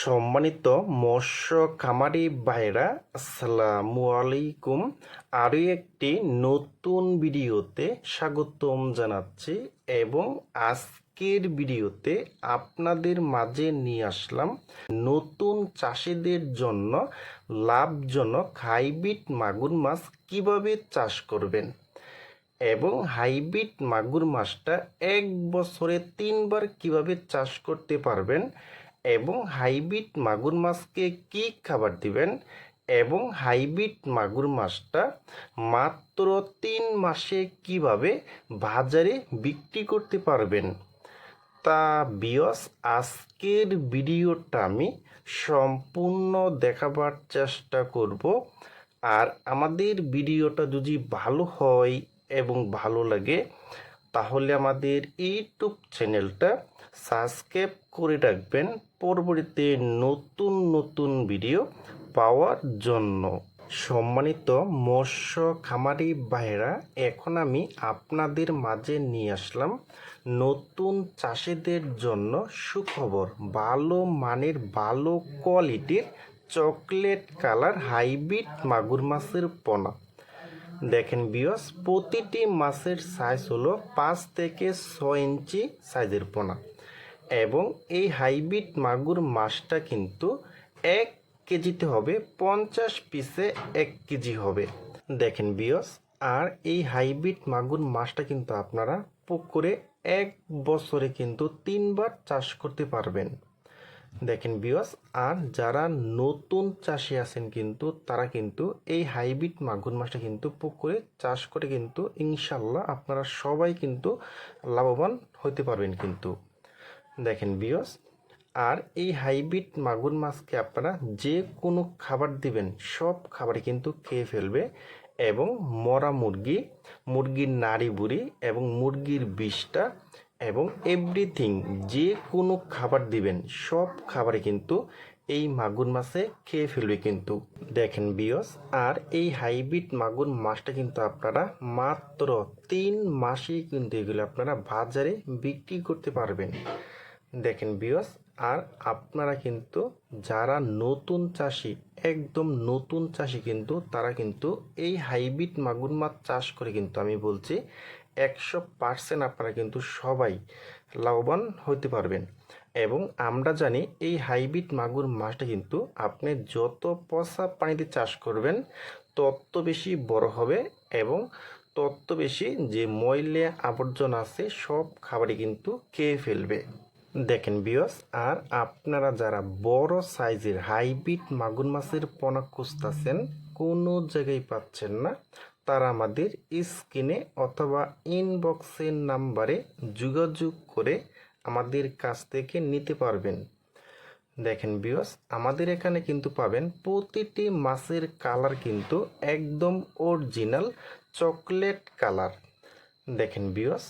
সম্মানিত মৎস্য খামারি ভাইরা আসসালামু আলাইকুম। আরও একটি নতুন ভিডিওতে স্বাগতম জানাচ্ছি এবং আজকের ভিডিওতে আপনাদের মাঝে নিয়ে আসলাম নতুন চাষিদের জন্য লাভজনক হাইব্রিড মাগুর মাছ কীভাবে চাষ করবেন এবং হাইব্রিড মাগুর মাছটা এক বছরে তিনবার কীভাবে চাষ করতে পারবেন এবং হাইব্রিড মাগুর মাছকে কি খাবার দিবেন? এবং হাইব্রিড মাগুর মাছটা মাত্র তিন মাসে কীভাবে বাজারে বিক্রি করতে পারবেন? তা বিয়স আজকের ভিডিওটা আমি সম্পূর্ণ দেখাবার চেষ্টা করব। আর আমাদের ভিডিওটা যদি ভালো হয় এবং ভালো লাগে তাহলে আমাদের ইউটিউব চ্যানেলটা সাবস্ক্রাইব করে রাখবেন পরবর্তীতে নতুন নতুন ভিডিও পাওয়ার জন্য। সম্মানিত মৎস্য খামারি ভাইরা এখন আমি আপনাদের মাঝে নিয়ে আসলাম নতুন চাষিদের জন্য সুখবর। ভালো মানের, ভালো কোয়ালিটির চকলেট কালার হাইব্রিড মাগুর মাছের পোনা। দেখেন বিয়স প্রতিটি মাছের সাইজ হলো পাঁচ থেকে ছয় ইঞ্চি সাইজের পোনা। এবং এই হাইব্রিড মাগুর মাছটা কিন্তু এক কেজিতে হবে, পঞ্চাশ পিসে এক কেজি হবে। দেখেন বিয়স আর এই হাইব্রিড মাগুর মাছটা কিন্তু আপনারা পুকুরে এক বছরে কিন্তু তিনবার চাষ করতে পারবেন। দেখেন বিয়স আর যারা নতুন চাষি আছেন কিন্তু, তারা কিন্তু এই হাইব্রিড মাগুর মাছটা কিন্তু পুকুরে চাষ করে কিন্তু ইনশাল্লাহ আপনারা সবাই কিন্তু লাভবান হতে পারবেন কিন্তু। দেখেন বিয়স আর এই হাইব্রিড মাগুর মাছকে আপনারা যে কোনো খাবার দিবেন, সব খাবারই কিন্তু খেয়ে ফেলবে এবং মরা মুরগি, মুরগির নাড়ি বুড়ি এবং মুরগির বিষটা এবং এভরিথিং যে কোনো খাবার দিবেন, সব খাবারে কিন্তু এই মাগুর মাছে খেয়ে ফেলবে কিন্তু। দেখেন বিয়স আর এই হাইব্রিড মাগুর মাছটা কিন্তু আপনারা মাত্র তিন মাসেই কিন্তু এগুলো আপনারা বাজারে বিক্রি করতে পারবেন। দেখেন বিয়স আর আপনারা কিন্তু যারা নতুন চাষি, একদম নতুন চাষি কিন্তু, তারা কিন্তু এই হাইব্রিড মাগুর মাছ চাষ করে কিন্তু আমি বলছি একশো পার্সেন্ট আপনারা কিন্তু সবাই লাভবান হতে পারবেন। এবং আমরা জানি এই হাইব্রিড মাগুর মাছটা কিন্তু আপনি যত পচা পানিতে চাষ করবেন, তত বেশি বড় হবে এবং তত বেশি যে ময়লা আবর্জনা আছে, সব খাবারই কিন্তু খেয়ে ফেলবে। দেখেন বিয়স আর আপনারা যারা বড় সাইজের হাইব্রিড মাগুর মাছের পোনা খুঁজতেছেন, কোনো জায়গায় পাচ্ছেন না। তারা আমাদের স্ক্রিনে অথবা ইনবক্সের নাম্বারে যোগাযোগ করে আমাদের কাছ থেকে নিতে পারবেন। দেখেন বিয়স আমাদের এখানে কিন্তু পাবেন প্রতিটি মাছের কালার কিন্তু একদম অরিজিনাল চকলেট কালার দেখেন বিয়স